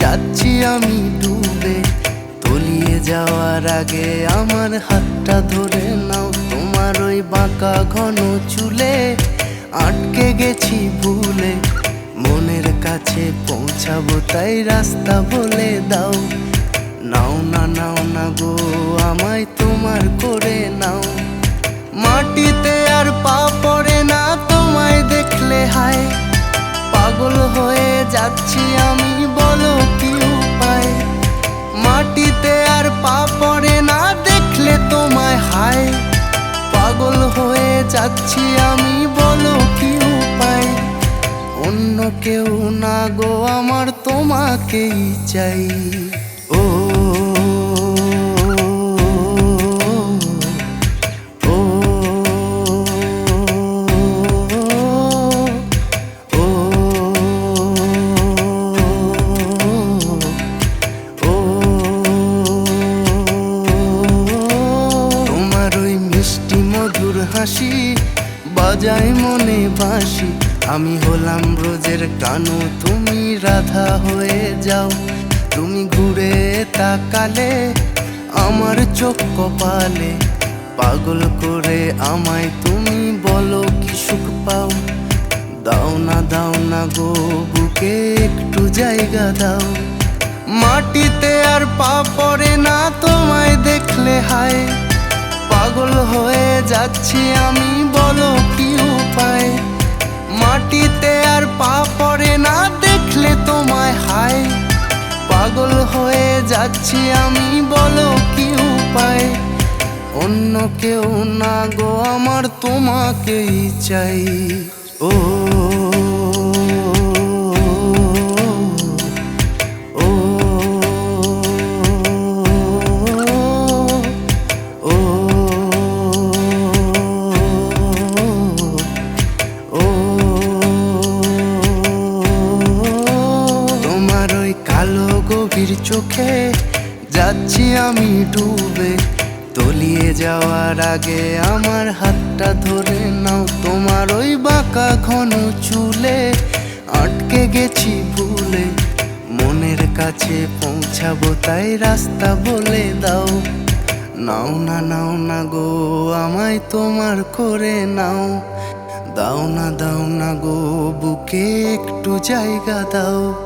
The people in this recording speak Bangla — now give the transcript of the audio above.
যাচ্ছি আমি ডুবে। তলিয়ে যাওয়ার আগে আমার হাতটা ধরে নাও। তোমার ওই বাঁকা ঘন চুলে আটকে গেছি ভুলে। মনের কাছে পৌঁছাবো তাই রাস্তা বলে দাও। যাচ্ছি আমি বলো কি উপায়? অন্য কেউ না গো আমার তোমাকেই চাই। হাসি, বাজায় মনে বাঁশি। আমি হলাম রোজের কানু, তুমি রাধা হয়ে যাও। তুমি ঘুরে তাকালে, আমার চোখ কপালে। পাগল করে আমায় তুমি বলো কি সুখ পাও? দাও না দাও না গো, বুকে একটু জায়গা দাও। মাটিতে আর পা পড়ে না, তোমায় দেখলে হয়ে। যাচ্ছি আমি, বলো কি উপায়? মাটিতে আর পা পড়ে না দেখলে তোমায় হায়। পাগল হয়ে যাচ্ছি আমি, বলো কি উপায়? অন্য কেউ না গো, আমার তোমাকেই চাই। ও চোখে, যাচ্ছি আমি ডুবে। তলিয়ে যাওয়ার আগে আমার হাতটা ধরে নাও। তোমার ওই বাঁকা ঘন চুলে আটকে গেছি ভুলে। মনের কাছে পৌঁছাবো তাই রাস্তা বলে দাও। নাও না নাও না গো, আমায় তোমার করে নাও। দাও না দাও না গো, বুকে একটু জায়গা দাও।